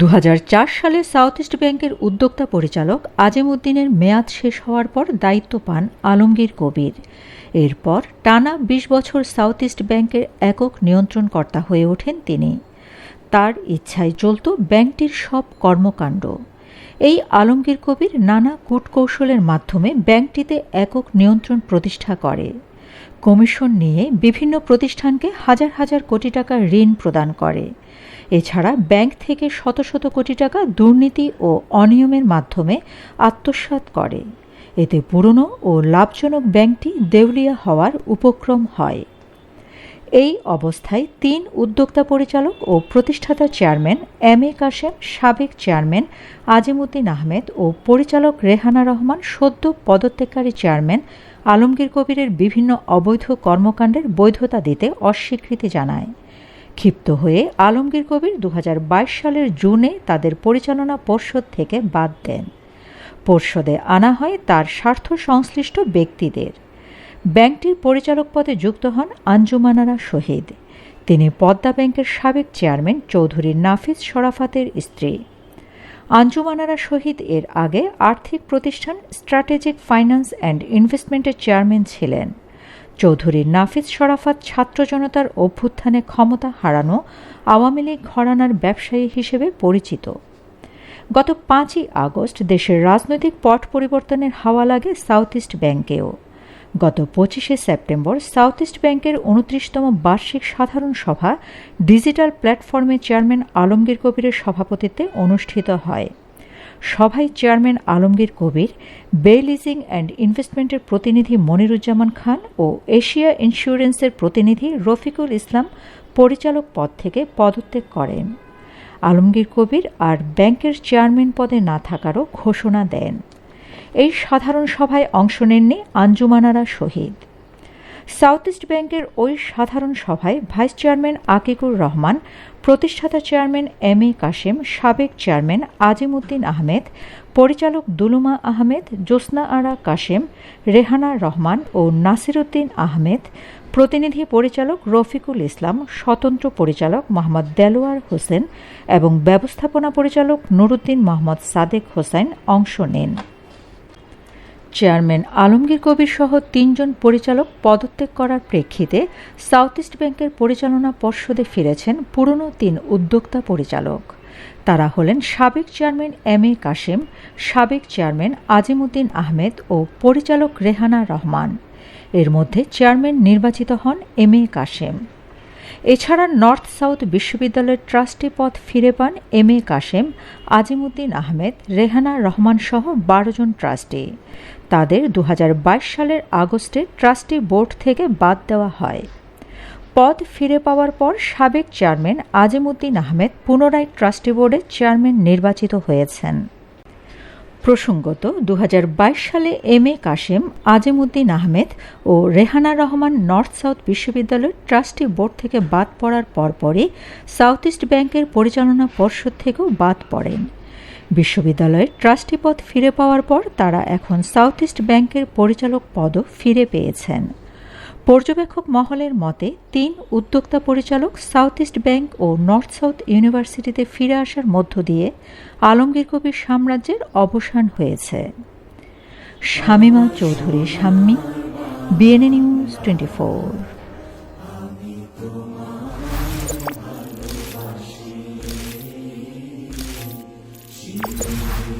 দু হাজার চার সালে সাউথ ইস্ট ব্যাংকের উদ্যোক্তা পরিচালক আজিমউদ্দিনের মেয়াদ শেষ হওয়ার পর দায়িত্ব পান আলমগীর কবির। এরপর টানা ২০ বছর সাউথ ইস্ট ব্যাংকের একক নিয়ন্ত্রণকর্তা হয়ে ওঠেন তিনি। তার ইচ্ছায় চলত ব্যাংকটির সব কর্মকাণ্ড। এই আলমগীর কবির নানা কূটকৌশলের মাধ্যমে ব্যাংকটিতে একক নিয়ন্ত্রণ প্রতিষ্ঠা করে। কমিশন নিয়ে বিভিন্ন প্রতিষ্ঠানকে হাজার হাজার কোটি টাকা ঋণ প্রদান করে। এছাড়া ব্যাংক থেকে শত শত কোটি টাকা দুর্নীতি ও অনিয়মের মাধ্যমে আত্মসাৎ করে। এতে পুরনো ও লাভজনক ব্যাংকটি দেউলিয়া হওয়ার উপক্রম হয়। এই অবস্থায় তিন উদ্যোক্তা পরিচালক ও প্রতিষ্ঠাতা চেয়ারম্যান এম এ কাশেম, সাবেক চেয়ারম্যান আজিমুদ্দিন আহমেদ ও পরিচালক রেহানা রহমান সদ্য পদত্যাগকারী চেয়ারম্যান আলমগীর কবিরের বিভিন্ন অবৈধ কর্মকাণ্ডের বৈধতা দিতে অস্বীকৃতি জানায়। ক্ষিপ্ত হয়ে আলমগীর কবির দু হাজার বাইশ সালের জুনে তাদের পরিচালনা পর্ষদ থেকে বাদ দেন। পর্ষদে আনা হয় তার স্বার্থ সংশ্লিষ্ট ব্যক্তিদের। ব্যাংকটির পরিচালক পদে যুক্ত হন আঞ্জুমানারা শহীদ। তিনি পদ্মা ব্যাংকের সাবেক চেয়ারম্যান চৌধুরী নাফিজ শরাফাতের স্ত্রী। আঞ্জুমানারা শহীদ এর আগে আর্থিক প্রতিষ্ঠান স্ট্র্যাটেজিক ফাইন্যান্স অ্যান্ড ইনভেস্টমেন্টের চেয়ারম্যান ছিলেন। চৌধুরী নাফিজ শরাফাত ছাত্র জনতার অভ্যুত্থানে ক্ষমতা হারানো আওয়ামী লীগ ঘরানার ব্যবসায়ী হিসেবে পরিচিত। গত পাঁচই আগস্ট দেশের রাজনৈতিক পট পরিবর্তনের হাওয়া লাগে সাউথ ইস্ট ব্যাংকেও। গত পঁচিশে সেপ্টেম্বর সাউথ ইস্ট ব্যাংকের উনত্রিশতম বার্ষিক সাধারণ সভা ডিজিটাল প্ল্যাটফর্মে চেয়ারম্যান আলমগীর কবিরের সভাপতিত্বে অনুষ্ঠিত হয়। সভায় চেয়ারম্যান আলমগীর কবির, বে লিজিং অ্যান্ড ইনভেস্টমেন্টের প্রতিনিধি মনিরুজ্জামান খান ও এশিয়া ইন্স্যুরেন্সের প্রতিনিধি রফিকুল ইসলাম পরিচালক পদ থেকে পদত্যাগ করেন। আলমগীর কবির আর ব্যাংকের চেয়ারম্যান পদে না থাকারও ঘোষণা দেন। এই সাধারণ সভায় অংশ নেননি আঞ্জুমানারা শহীদ। সাউথ ইস্ট ব্যাংকের ওই সাধারণ সভায় ভাইস চেয়ারম্যান আকিকুর রহমান, প্রতিষ্ঠাতা চেয়ারম্যান এম এ কাশেম, সাবেক চেয়ারম্যান আজিমুদ্দিন আহমেদ, পরিচালক দুলুমা আহমেদ জোসনা আরা কাশেম, রেহানা রহমান ও নাসিরুদ্দিন আহমেদ, প্রতিনিধি পরিচালক রফিকুল ইসলাম, স্বতন্ত্র পরিচালক মোহাম্মদ দেলোয়ার হোসেন এবং ব্যবস্থাপনা পরিচালক নুরুদ্দিন মোহাম্মদ সাদেক হোসেন অংশ নেন। চেয়ারম্যান আলমগীর কবির সহ তিনজন পরিচালক পদত্যাগ করার প্রেক্ষিতে সাউথ ইস্ট ব্যাংকের পরিচালনা পর্ষদে ফিরেছেন পুরনো তিন উদ্যোক্তা পরিচালক। তারা হলেন সাবেক চেয়ারম্যান এম এ কাশেম, সাবেক চেয়ারম্যান আজিমুদ্দিন আহমেদ ও পরিচালক রেহানা রহমান। এর মধ্যে চেয়ারম্যান নির্বাচিত হন এম এ কাশেম। এছাড়া নর্থ সাউথ বিশ্ববিদ্যালয়ের ট্রাস্টি পদ ফিরে পান এম এ কাশেম, আজিমুদ্দিন আহমেদ, রেহানা রহমান সহ বারো জন ট্রাস্টি। তাদের দু হাজার বাইশ সালের আগস্টে ট্রাস্টি বোর্ড থেকে বাদ দেওয়া হয়। পদ ফিরে পাওয়ার পর সাবেক চেয়ারম্যান আজিমুদ্দিন আহমেদ পুনরায় ট্রাস্টি বোর্ডের চেয়ারম্যান নির্বাচিত হয়েছেন। প্রসঙ্গত দু হাজার বাইশ সালে এম এ কাশেম, আজিমুদ্দিন আহমেদ ও রেহানা রহমান নর্থ সাউথ বিশ্ববিদ্যালয়ের ট্রাস্টি বোর্ড থেকে বাদ পড়ার পরপরই সাউথ ইস্ট ব্যাংকের পরিচালনা পর্ষদ থেকেও বাদ পড়েন। বিশ্ববিদ্যালয়ের ট্রাস্টি পদ ফিরে পাওয়ার পর তারা এখন সাউথ ইস্ট ব্যাংকের পরিচালক পদও ফিরে পেয়েছেন। পর্যবেক্ষক মহলের মতে, তিন উদ্যোক্তা পরিচালক সাউথ ইস্ট ব্যাংক ও নর্থ সাউথ ইউনিভার্সিটিতে ফিরে আসার মধ্য দিয়ে আলমগীর কবির সাম্রাজ্যের অবসান হয়েছে। Shamima Chowdhury, Shammi BNA news twenty four